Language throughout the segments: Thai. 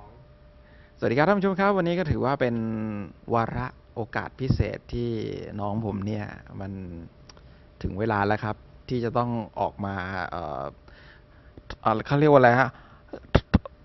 องสวัสดีครับท่านผู้ชมครับ วันนี้ก็ถือว่าเป็นวาระโอกาสพิเศษที่น้องผมเนี่ยมันถึงเวลาแล้วครับ ที่จะต้องออกมาเอ่อเอ่อเขาเรียกว่าอะไรฮะ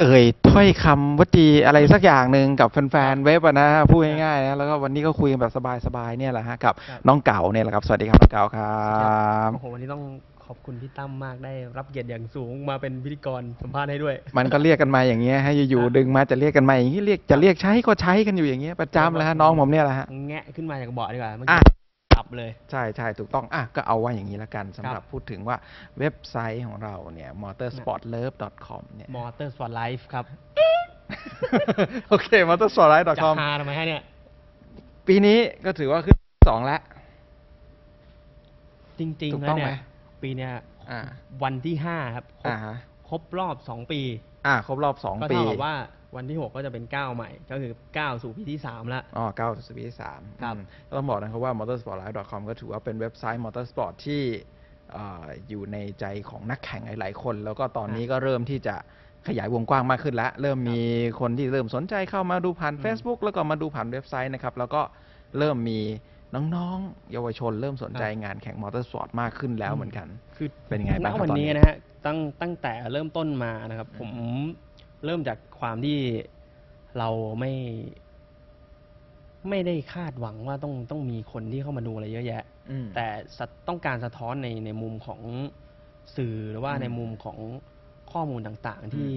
เอ่ยถ้อยคำวจีอะไรสักอย่างหนึ่งกับแฟนๆเว็บอะนะพูดง่ายๆนะแล้วก็วันนี้ก็คุยกันแบบสบายๆเนี่ยแหละฮะกับครับน้องเก่าเนี่ยแหละครับ สวัสดีครับน้องเก่าครับ โอ้โหวันนี้ต้อง ขอบคุณพี่ตั้มมากได้รับเกียรติอย่างสูงมาเป็นพิธีกรสัมภาษณ์ให้ด้วย มันก็เรียกกันมาอย่างเงี้ยให้อยู่ครับๆดึงมาจะเรียกกันมาอย่างนี้เรียกจะเรียกใช้ก็ใช้กันอยู่อย่างเงี้ยประจำแล้วฮะน้องผมเนี่ยแหละฮะ แงะขึ้นมาจากเบาะดีกว่าเมื่ออะกี้กลับเลย ใช่ใช่ถูกต้องอะก็เอาว่าอย่างนี้ละกันสำหครัรับบพูดถึงว่าเว็บไซต์ของเราเนี่ย motorsportlove.com เนี่ย มอเตอร์สปอร์ตไลฟ์ครับ โอเค จะ motorsportlife.com หาทำไมฮะเนี่ย ปีนี้ก็ถือว่าขึ้นสองแล้ว จริงถูๆกแล้ต้วองเนี่ไหมย ปีเนี้ยอ่า วันที่ห้าครับครบอ่าฮะ ครบรอบสองปี อ่าครบรอบสองก็ปีเท่ากับว่าวันที่หกก็จะเป็นก้าวใหม่ ก็คือก้าวสู่ปีที่สามละ อ๋อเก้าสิบปีที่สามครับ อืมต้องบอกนะครับว่า motorsportlife.com ก็ถือว่าเป็นเว็บไซต์ motorsport ที่เอ่ออยู่ในใจของนักแข่งหลาย ๆ คน แล้วก็ตอนนี้ก็เริ่มที่จะขยายวงกว้างมากขึ้นแล้ว เริ่มมีคนที่เริ่มสนใจเข้ามาดูผ่านอืม Facebook แล้วก็มาดูผ่านเว็บไซต์นะครับ แล้วก็เริ่มมี น้องๆ เยาวชนเริ่มสนใจงานแข่งมอเตอร์สปอร์ตมากขึ้นแล้วเหมือนกัน คือเป็นยังไงบ้างณครับวันตอนนี้นี้นะฮะตั้งตั้งแต่เริ่มต้นมานะครับ ผมเริ่มจากความที่เราไม่ ไม่ได้คาดหวังว่าต้องต้องมีคนที่เข้ามาดูอะไรเยอะแยะอืมแต่สะต้องการสะท้อนในในมุมของสื่อหรือว่าอืมในมุมของข้อมูลต่างอืมๆที่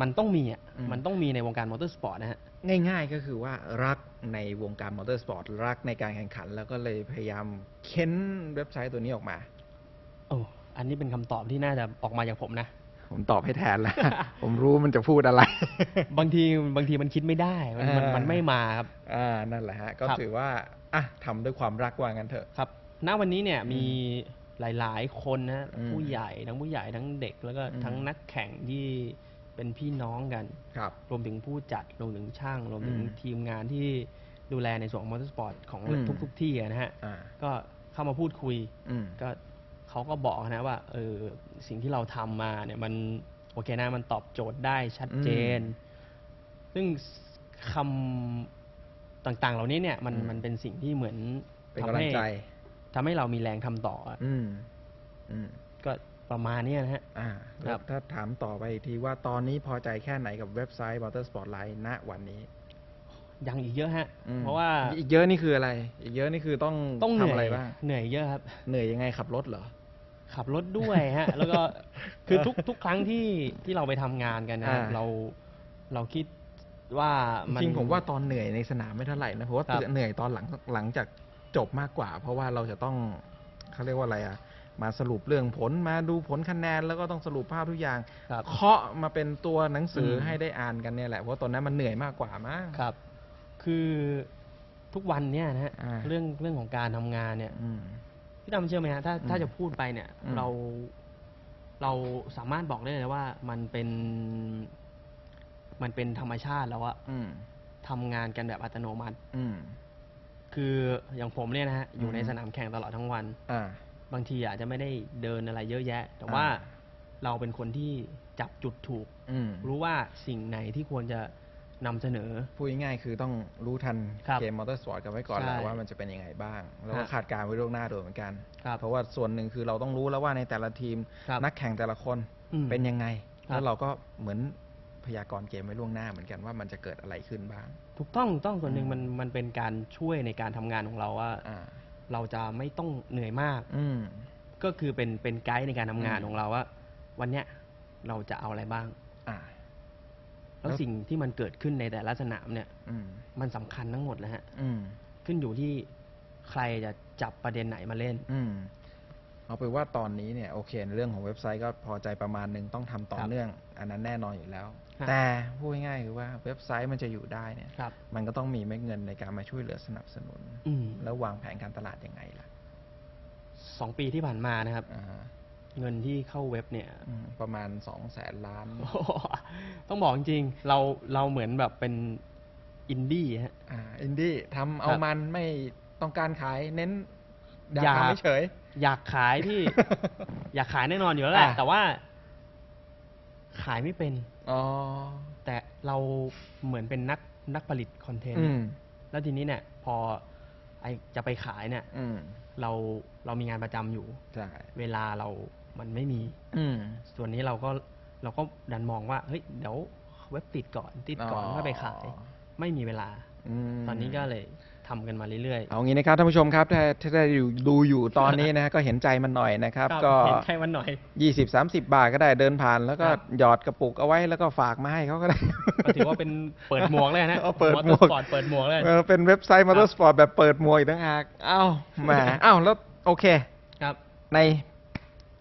มันต้องมีอะอืม มันต้องมีในวงการมอเตอร์สปอร์ตนะฮะ ง่ายๆก็คือว่ารักในวงการมอเตอร์สปอร์ตรักในการแข่งขัน แล้วก็เลยพยายามเค้นเว็บไซต์ตัวนี้ออกมา โอ้อันนี้เป็นคำตอบที่น่าจะออกมาจากผมนะ ผมตอบให้แทนแล้ว ผมรู้มันจะพูดอะไร บางทีบางทีมันคิดไม่ได้ มันมันอ่ามัมันไม่มาครับ อ่านั่นแหละฮะ ก็ครับ ถือว่าอะทำด้วยความรักว่างั้นเถอะ ครับ ณ วันนี้เนี่ยมีหลาย ๆ คนนะ อืมผู้ใหญ่ทั้งผู้ใหญ่ทั้งเด็กแล้วก็อืม ทั้งนักแข่งที่ เป็นพี่น้องกัน ครับ รวมถึงผู้จัดรวมถึงช่าง รวมถึงอืมทีมงานที่ดูแลในส่วนของมอเตอร์สปอร์ตของอืมทุกทุก ๆ ที่อะนะฮะ อ่า ก็เข้ามาพูดคุย อืม ก็เขาก็บอกนะว่าเออสิ่งที่เราทำมาเนี่ยมันโอเคนะมันตอบโจทย์ได้ชัดเจนซึ่งคำต่างๆ เหล่านี้เนี่ยมันอืม มันเป็นสิ่งที่เหมือนเป็นทำกำลัให้งใจ ทำให้เรามีแรงทำต่ออะอืม อืม ก็ ประมาณเนี้ยนะฮะ อ่าคแล้รัวบถ้าถามต่อไปอีกทีว่าตอนนี้พอใจแค่ไหนกับเว็บไซต์ Motorsport Live ณวันนี้ยังอีกเยอะฮะ อืมเพราะว่าอีกเยอะนี่คืออะไร อีกเยอะนี่คือต้องต้องเหทำนื่อะอไรยบ้างเหนื่อยเยอะครับ เหนื่อยยังไงขับรถเหรอ ขับรถด้วยฮะ แล้วก็คือทุกทุกครั้งที่ที่เราไปทำงานกันนะครับอ่า เราเราคิดว่ามัน จริงๆผมว่าตอนเหนื่อยในสนามไม่เท่าไหร่นะผมว่าครับ เหนื่อยตอนหลังหลังจากจบมากกว่า เพราะว่าเราจะต้องเขาเรียกว่าอะไรอะ มาสรุปเรื่องผลมาดูผลคะแนนแล้วก็ต้องสรุปภาพทุกอย่าง ครับเคาะมาเป็นตัวหนังสืออม ให้ได้อ่านกันเนี่ยแหละเพราะว่าตอนนั้นมันเหนื่อยมากกว่ามาก ครับ คือทุกวันเนี่ยนะฮะอ่า เรื่องเรื่องของการทำงานเนี่ย อืม พี่ดำเชื่อไหมฮะถ้าอืมถ้าจะพูดไปเนี่ย อืม เราเราสามารถบอกได้เลยว่ามันเป็น มันเป็นธรรมชาติแล้วอะอืมทำงานกันแบบอัตโนมัติ อืม คืออย่างผมเนี่ยนะฮะอยู่ในอืม สนามแข่งตลอดทั้งวัน อ่า บางทีอาจจะไม่ได้เดินอะไรเยอะแยะ แต่ว่าอ่าเราเป็นคนที่จับจุดถูก อืมรู้ว่าสิ่งไหนที่ควรจะนำเสนอ พูดง่ายๆคือต้องรู้ทันครับเกมมอเตอร์สปอร์ตกันไว้ก่อนใช่แหละว่ามันจะเป็นยังไงบ้าง แล้วก็ฮะคาดการณ์ไว้ล่วงหน้าโดยเหมือนกัน ครับเพราะว่าส่วนหนึ่งคือเราต้องรู้แล้วว่าในแต่ละทีม ครับนักแข่งแต่ละคนอืมเป็นยังไง ครับ แล้วเราก็เหมือนพยากรณ์เกมไว้ล่วงหน้าเหมือนกันว่ามันจะเกิดอะไรขึ้นบ้าง ถูกต้องถูกต้องส่วนหนึ่งอืมมันมันเป็นการช่วยในการทำงานของเราว่า อ่า เราจะไม่ต้องเหนื่อยมาก อืม ก็คือเป็นเป็นไกด์ในการทำงานอืม ของเราว่า วันเนี้ยเราจะเอาอะไรบ้าง อ่า แล้วแล้ว สิ่งที่มันเกิดขึ้นในแต่ละสนามเนี่ย อืม มันสำคัญทั้งหมดนะฮะ อืม ขึ้นอยู่ที่ใครจะจับประเด็นไหนมาเล่น อืมเอาไปนว่าตอนนี้เนี่ยโอเคในเรื่องของเว็บไซต์ก็พอใจประมาณหนึ่งต้องทำต่อครับเนื่อง อันนั้นแน่นอนอยู่แล้วฮะแต่พูดง่ายๆคือว่าเว็บไซต์มันจะอยู่ได้เนี่ย ครับ มันก็ต้องมีเม็ดเงินในการมาช่วยเหลือสนับสนุน อืม แล้ววางแผนการตลาดยังไงล่ะสองปีที่ผ่านมานะครับ อ่าฮะเงินที่เข้าเว็บเนี่ย อืมประมาณสองแสนล้านโอ้โหต้องบอกจริงๆเราเราเหมือนแบบเป็นอินดี้ฮะ อ่าอินดี้ทำเอาครับมันไม่ต้องการขายเน้นอยากอยาก ทำไม่เฉย อยากขายพี่ อยากขายแน่นอนอยู่แล้วแหละอะ แต่ว่า ขายไม่เป็น อ๋อแต่เราเหมือนเป็นนักนักผลิตคอนเทนอืต์มแล้วทีนี้เนี่ย พอ ไอจะไปขายเนี่ยอืมเราเรามีงานประจำอยู่ ใช่ เวลาเรามันไม่มี อืม ส่วนนี้เราก็เราก็ดันมองว่าเฮ้ยเดี๋ยวเว็บติดก่อนติดก่อนอ๋อ ค่อยไปขาย ไม่มีเวลา ม ตอนนี้ก็เลย ทำกันมาเรื่อยๆเอางี้นะครับท่านผู้ชมครับถ้าถ้าได้อยู่ดูอยู่ตอนนี้นะฮะก็เห็นใจมันหน่อยนะครับครับก็เห็นใช่มันหน่อยยี่สิบสามสิบาทก็ได้เดินผ่าน แล้วก็ครับหยอดกระปุกเอาไว้แล้วก็ฝากมาให้เขาก็ได้ก็ถือว่าเป็นเปิดหมวกเลยนะเอาเปิดหมวกสปอร์ตเปิดหมวกเลยเออเป็นเว็บไซต์มอเตอร์สปอร์ตแบบเปิดมวยอีกต่างหากอ้าวแหมอ้าวแล้วโอเคครับ ใน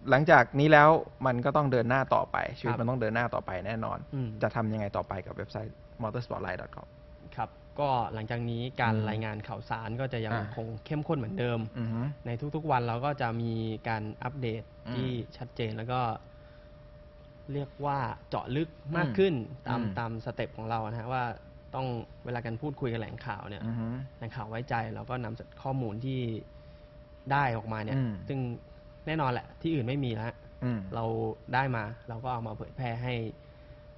หลังจากนี้แล้วมันก็ต้องเดินหน้าต่อไป ชีวิคตรับมันต้องเดินหน้าต่อไปแน่นอนอืมจะทำยังไงต่อไปกับเว็บไซต์ motorsportlight.com ครับ ก็หลังจากนี้การอืมรายงานข่าวสารก็จะยังอ่า คงเข้มข้นเหมือนเดิม อือฮึ ในทุกๆวันเราก็จะมีการอัปเดตอืมที่ชัดเจนแล้วก็ เรียกว่าเจาะลึกมากอืมขึ้นตามอืม ตามสเต็ปของเรานะฮะว่าต้องเวลาการพูดคุยกับแหล่งข่าวเนี่ย อือฮึ แหล่งข่าวไว้ใจเราก็นำข้อมูลที่ได้ออกมาเนี่ย อืม ซึ่งแน่นอนแหละ ที่อื่นไม่มีแล้วอืม เราได้มาเราก็เอามาเผยแพร่ให้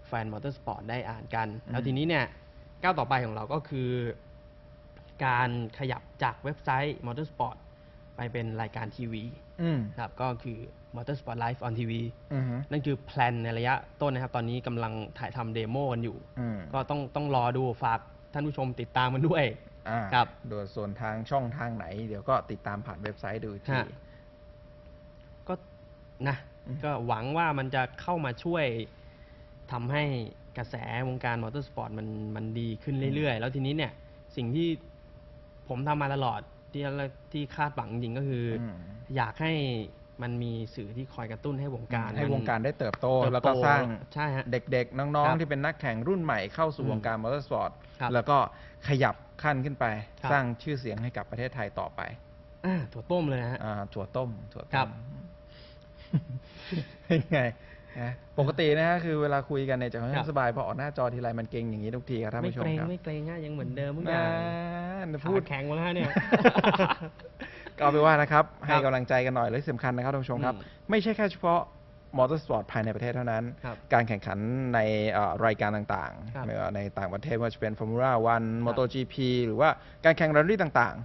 แฟนมอเตอร์สปอร์ตได้อ่านกันอืมแล้วทีนี้เนี่ย ก้าวต่อไปของเราก็คือ การขยับจากเว็บไซต์ Motorsport ไปเป็นรายการทีวีอืมครับก็คือ Motorsport Live on TV อือฮึนั่นคือแพลนในระยะต้นนะครับ ตอนนี้กำลังถ่ายทำเดโมกันอยู่ อืมก็ต้องต้องรอดูฝากท่านผู้ชมติดตามมันด้วย อ่าครับ โดยส่วนทางช่องทางไหน เดี๋ยวก็ติดตามผ่านเว็บไซต์ดูอีกที ฮะก็นะ อืม ก็หวังว่ามันจะเข้ามาช่วยทำให้ กระแสวงการมอเตอร์สปอร์ตมันมันดีขึ้นเรื่อยๆ แล้วทีนี้เนี่ยสิ่งที่ผมทำมาตลอดที่ที่คาดหวังจริงๆก็คืออม อยากให้มันมีสื่อที่คอยกระตุ้นให้วงการให้มันวงการได้เติบโตเติบโตแล้วก็สร้างใช่ฮะ เด็กๆ น้องครับๆ ที่เป็นนักแข่งรุ่นใหม่เข้าสู่อืมวงการมอเตอร์สปอร์ตครับแล้วก็ขยับขั้นขึ้นไป ครับ สร้างชื่อเสียงให้กับประเทศไทยต่อไปอ่าถั่วต้มเลยนะฮะ อ่าถั่วต้มถั่วครัต้บมเป็นไง นะปกตินะฮะคือเวลาคุยกันเนี่ยจะค่อนครัข้างบสบายพอออกหน้าจอทีไรมันเก่งอย่างนี้ทุกทีครับท่านไม่ผู้ชเกมรงครับไม่เกรงฮะยังเหมือนเดิมทุกอนะย่างพูดขาแข็งหมาแล้วฮะเนี่ย ก็เอาไปนว่านะครับครับให้กำลังใจกันหน่อยและที่สำคัญนะครับท่านผู้ชมครับ อืมไม่ใช่แค่เฉพาะมอเตอร์สปอร์ตภายในประเทศเท่านั้น ครับการแข่งขันในเอ่อรายการต่างครับๆไม่ว่าในต่างประเทศไม่ว่าจะเป็น Formula 1 MotoGP หรือว่าการแข่งแรลลี่ต่าง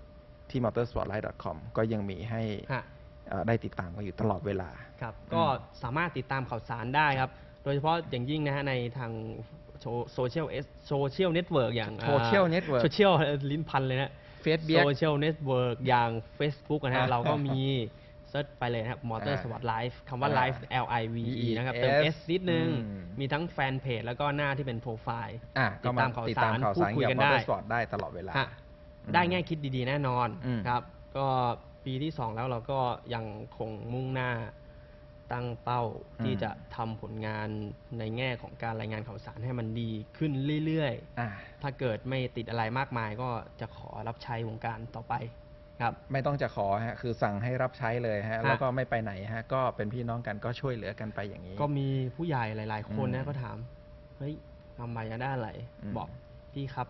ๆ ที่ motorsportlight.com ก็ยังมีให้ฮะเอ่อ ได้ติดตามกันอยู่ตลอดเวลา ครับ ก็สามารถติดตามข่าวสารได้ครับ โดยเฉพาะอย่างยิ่งนะฮะในทางโซเชียลเอสโซเชียลเน็ตเวิร์กอย่าง Social network โซเชียลลิ้นพันเลยนะ Facebook โซเชียลเน็ตเวิร์กอย่าง Facebook นะฮะอ่าเราก็มีเซิร์ชไปเลยนะครับ Motor อ่า Sport Live คำว่าอ่า Live L I V E นะครับ เติม S S นิดนึงอืมมีทั้งแฟนเพจแล้วก็หน้าที่เป็นโปรไฟล์อะติก็ดมาตามข่าวติดสาตามรข่าวพูดสารคุยเกี่ยวกักับนมอได้เตอร์สปอร์ตได้ตลอดเวลาฮะอืมได้แง่คิดดีๆ แน่นอนอืมครับ ก็ ปีที่สองแล้วเราก็ยังคงมุ่งหน้าตั้งเป้าที่อืมจะทำผลงานในแง่ของการรายงานข่าวสารให้มันดีขึ้นเรื่อยอะๆถ้าเกิดไม่ติดอะไรมากมายก็จะขอรับใช้วงการต่อไปครับ ไม่ต้องจะขอฮะคือสั่งให้รับใช้เลยฮะ ฮะ แล้วก็ไม่ไปไหนฮะ ก็เป็นพี่น้องกันก็ช่วยเหลือกันไปอย่างนี้ ก็มีผู้ใหญ่หลาย ๆ คนอืนะมก็ถาม เฮ้ยทำไมจะได้อะไร อืม บอกพี่ครับ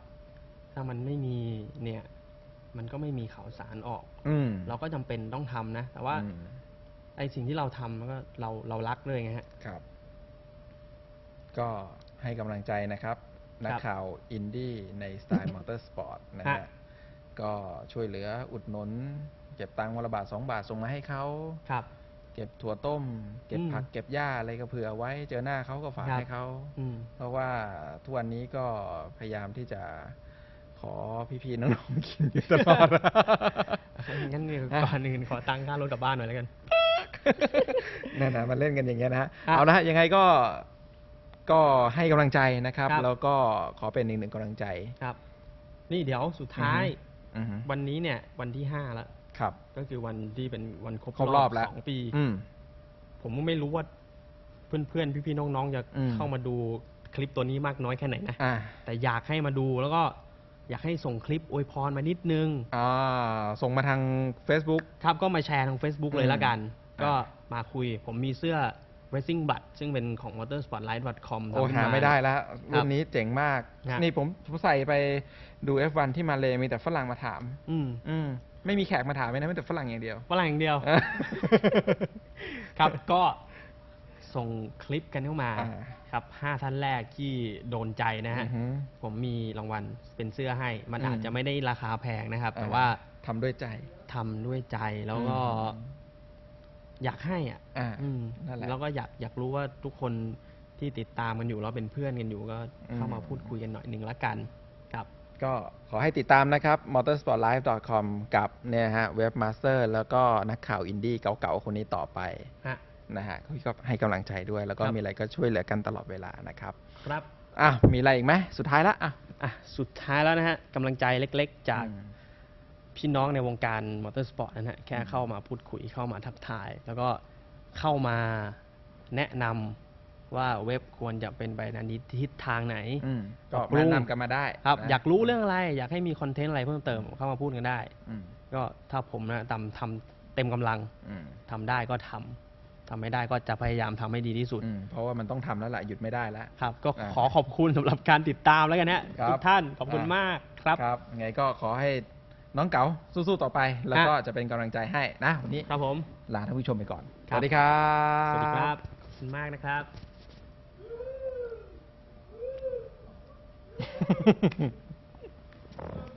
ถ้ามันไม่มีเนี่ย มันก็ไม่มีข่าวสารออก อืม เราก็จำเป็นต้องทำนะ แต่ว่าอืม ไอสิ่งที่เราทำมันก็เราเรารักเลยไงฮะ ครับ ก็ให้กำลังใจนะครับ นักข่าวอินดี้ในสไตล์มอเตอร์สปอร์ตนะฮะ ฮะ ก็ช่วยเหลืออุดหนุน เก็บตังค์วันละบาทสองบาทส่งมาให้เขา ครับ เก็บถั่วต้ม เก็บอืมผัก เก็บหญ้าอะไรก็เผื่อไว้ เจอหน้าเขาก็ฝากครับ ให้เขา อืม เพราะว่าทุกวันนี้ก็พยายามที่จะ ขอพี่ๆน้องๆกินอยู่ตลอด งั้นเดี๋ยวก่อนอื่นขอตังค่ารถกลับบ้านหน่อยแล้วกัน นั่นนะมันเล่นกันอย่างเงี้ยนะฮะครับเอาละฮะยังไงก็ก็ให้กำลังใจนะครับ ครับ แล้วก็ขอเป็นอีกหนึ่งกำลังใจครับ นี่เดี๋ยวสุดท้าย อือฮึวันนี้เนี่ย วันที่ห้าแล้วครับ ก็คือวันที่เป็นวันครบครบรอบแล้ว สองปี อืม ผมก็ไม่รู้ว่า เพื่อนๆ พี่ๆ น้องๆ จะอืม เข้ามาดูคลิปตัวนี้มากน้อยแค่ไหนนะ อ่า แต่อยากให้มาดูแล้วก็ อยากให้ส่งคลิปอวยพรมานิดนึง อ่าส่งมาทาง Facebook ครับก็มาแชร์ทาง Facebook เลยละกัน อืม ก็มาคุย ผมมีเสื้อ Racing b u t ซึ่งเป็นของ motorspotlight.com โอ้ทำขึ้น หาไม่ได้แล้วครัรุ่บนนี้เจ๋งมาก ครับ นี่ผมผมใส่ไปดู F1 ที่มาเลมีแต่ฝรั่งมาถาม อืมอืมไม่มีแขกมาถามเลยนะมีแต่ฝรั่งอย่างเดียว ฝรั่งอย่างเดียวเออครับ ก็ ส่งคลิปกันเข้ามาอ่าครับห้าท่านแรกที่โดนใจนะฮะ อือฮึผมมีรางวัลเป็นเสื้อให้ มันอืม อาจจะไม่ได้ราคาแพงนะครับ แต่อ่ว่าทำด้วยใจ ทำด้วยใจแล้วก็ อืม อยากให้อะอ่าอืมนั่นแหละแล้วก็อยากอยากรู้ว่าทุกคนที่ติดตามกันอยู่แล้วเป็นเพื่อนกันอยู่ก็เข้ามาอืม พูดคุยกันหน่อยหนึ่งละกันครับ ก็ขอให้ติดตามนะครับ motorsportlife.com กับเนี่ยฮะเว็บมาสเตอร์แล้วก็นักข่าวอินดี้เก่าๆ คนนี้ต่อไปฮะ นะฮะก็ให้กำลังใจด้วย แล้วก็ครับ มีอะไรก็ช่วยเหลือกันตลอดเวลานะครับครับ อะมีอะไรอีกไหมสุดท้ายละอะอะ สุดท้ายแล้วนะฮะกำลังใจเล็กๆ จากอืม พี่น้องในวงการมอเตอร์สปอร์ตนะฮะ แค่เข้ามาพูดคุยเข้ามาทักทาย แล้วก็เข้ามาแนะนำว่าเว็บควรจะเป็นไปในทิศทางไหน อืมก็ปรับปรุงแนะนำกันมาได้ครับนะอยากรู้เรื่องอะไร อยากให้มีคอนเทนต์อะไรเพิ่มเติมเข้ามาพูดกันได้ อืมก็ถ้าผมนะทำทำเต็มกำลังอืม ทำได้ก็ทำ ทำไม่ได้ก็จะพยายามทำให้ดีที่สุด อืมเพราะว่ามันต้องทำแล้วล่ะหยุดไม่ได้แล้ว ครับ ก็อ่าขอขอบคุณสำหรับการติดตามแล้วกันนะครับ ทุกท่านขอบคุณอ่ามมากครับ ครับไงก็ขอให้น้องเก๋าสู้ๆต่อไป แล้วก็ฮะจะเป็นกำลังใจให้นะวันนี้ครับผม ลาท่านผู้ชมไปก่อน คสรับ วัสดีครับ สวัสดีครับขอบคุณมากนะครับ